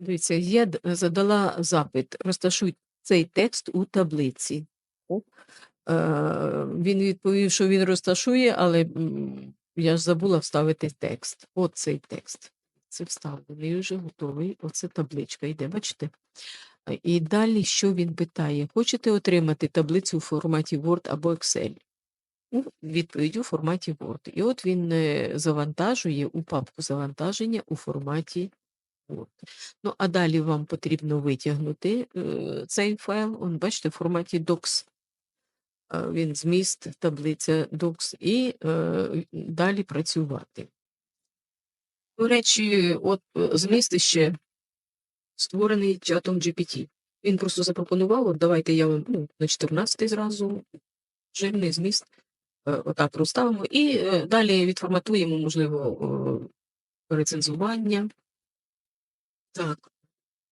Дивіться, я д- задала запит, розташуй цей текст у таблиці. Е, він відповів, що він розташує, але м, я ж забула вставити текст. От цей текст. Це вставлений, вже готовий. Оце табличка йде, бачите? Е, І далі що він питає? Хочете отримати таблицю у форматі Word або Excel? Ну, відповідь у форматі Word. І от він е, завантажує у папку завантаження у форматі Word. Ну, а далі вам потрібно витягнути е, цей файл. Он, бачите, в форматі Docs. Е, Він зміст, таблиця Docs, і е, далі працювати. До речі, от е, зміст ще створений чатом GPT. Він просто запропонував, от давайте я вам ну, на 14 зразу жирний зміст е, отак розставимо, і е, далі відформатуємо, можливо, е, рецензування. Так,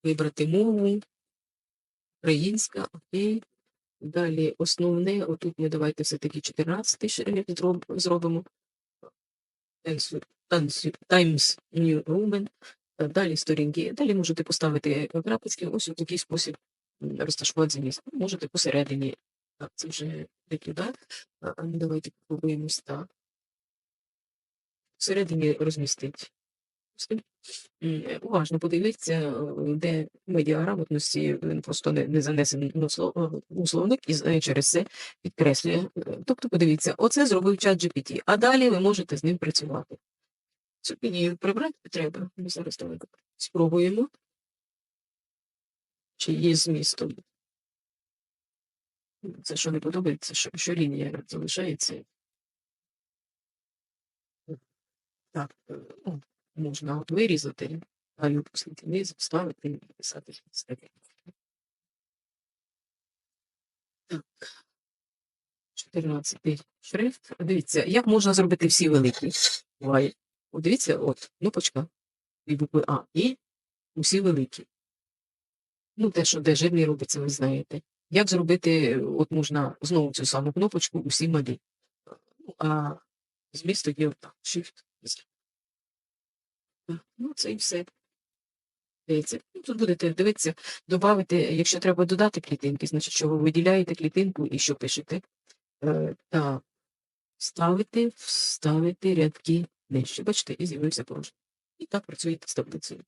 вибрати мову, українська, окей. Далі основне, отут ми давайте все-таки 14 шрифт зробимо. Times New Roman. Е, Далі сторінки. Далі можете поставити крапочки. Ось у такий спосіб розташувати зміст. Ну, Можете посередині. Так, це вже не туди. Давайте попробуємо так. Всередині розмістити. Е, Уважно подивіться, е, де медіаграмотності він просто не, не занесений е, у словник і через це підкреслює. Е, Тобто, подивіться, оце зробив чат GPT, а далі ви можете з ним працювати. Цю лінію прибрати треба. Ми зараз давайте спробуємо. Чи є змістом. Це що не подобається, що, що лінія залишається. Так, е, можна от вирізати, далі опустити вниз, вставити і написати щось. Так. 14 шрифт. Дивіться, як можна зробити всі великі. Буває. От дивіться, от, кнопочка і букви А, і усі великі. Ну, те, що де жирний робиться, ви знаєте. Як зробити, от можна знову цю саму кнопочку усі малі. А зміст тоді отак, Shift. Так, Ну, це і все. Дивіться. Ну, тут будете дивитися, додати, якщо треба додати клітинки, значить, що ви виділяєте клітинку і що пишете. Е, так, ставити, вставити рядки нижче. Бачите, і з'явився порожній. І так працюєте з таблицею.